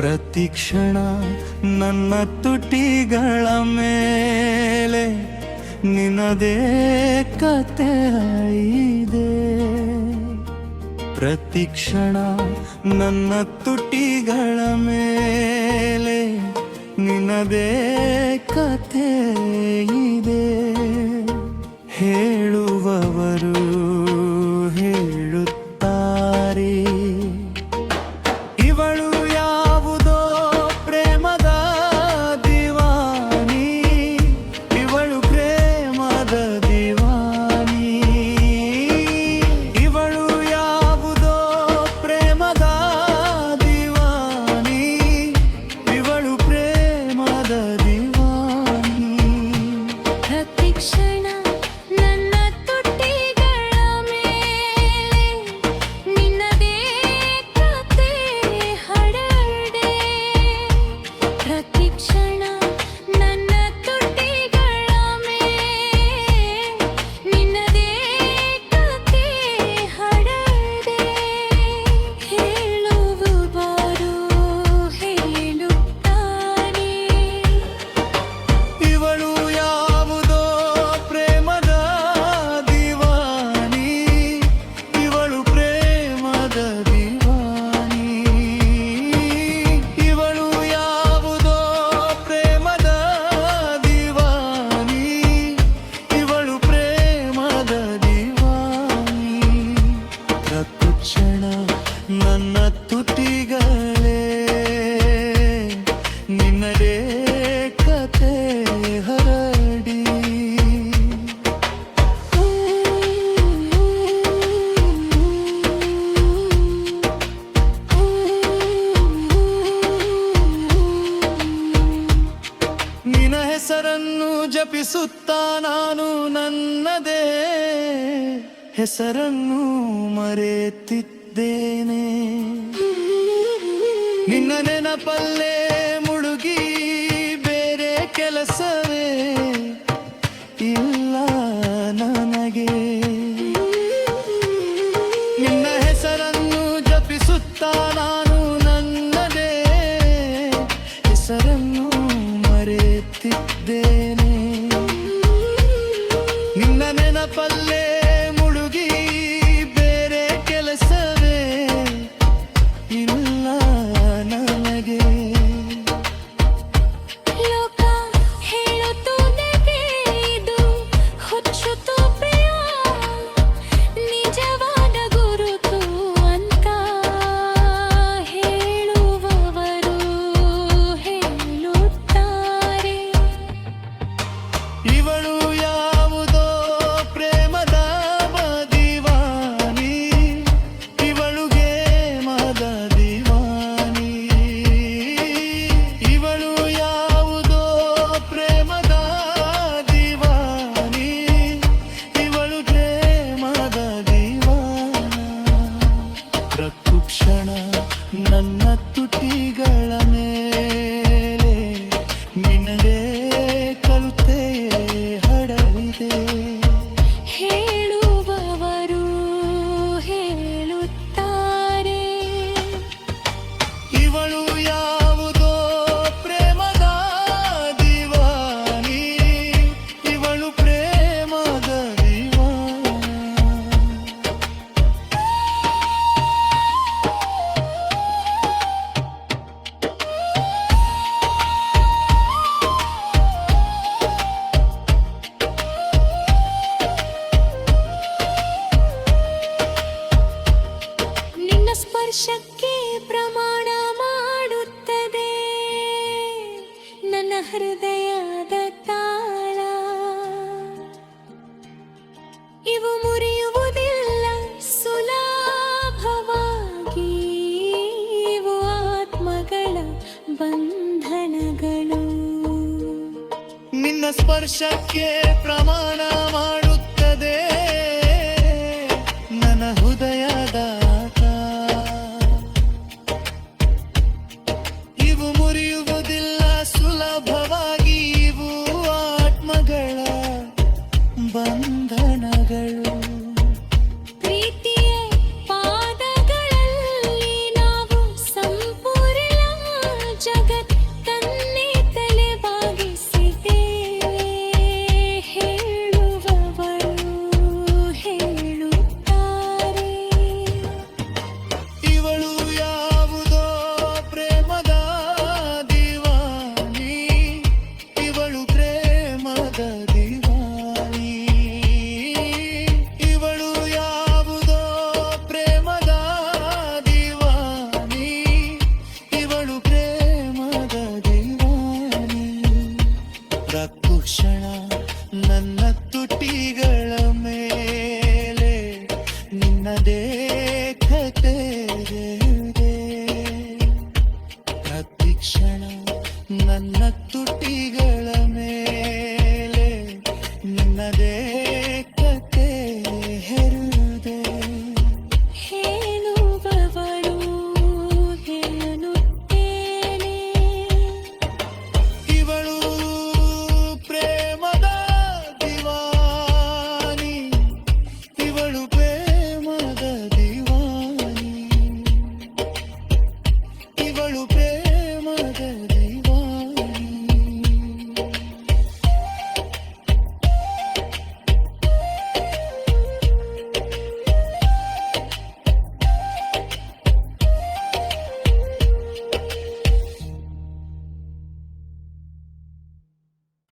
ಪ್ರತಿಕ್ಷಣ ನನ್ನ ತುಟಿಗಳ ಮೇಲೆ ನಿನದೇ ಕತೆ ಇದೆ. ಪ್ರತಿಕ್ಷಣ ನನ್ನ ತುಟಿಗಳ ಮೇಲೆ ನಿನದೇ ಇದೆ ನಿನ ಹೆಸರನ್ನು ಜಪಿಸುತ್ತ ನಾನು ನನ್ನದೇ. ಹೆಸರನ್ನು ಮರೆತಿದ್ದೇನೆ. ನಿನ್ನ ನೆನಪಲ್ಲೇ ಮುಳುಗಿ ಬೇರೆ ಕೆಲಸವೇ. ಸ್ಪರ್ಶಕ್ಕೆ ಪ್ರಮಾಣ ಮಾಡುತ್ತದೆ. ನನ್ನ ಹೃದಯದ ತಾಳ. ಇವು ಮುರಿಯುವುದಿಲ್ಲ, ಸುಲಭವಾಗಿ ಇವು ಆತ್ಮಗಳ ಬಂಧನಗಳು. ನಿನ್ನ ಸ್ಪರ್ಶಕ್ಕೆ ಪ್ರಮಾಣ 奔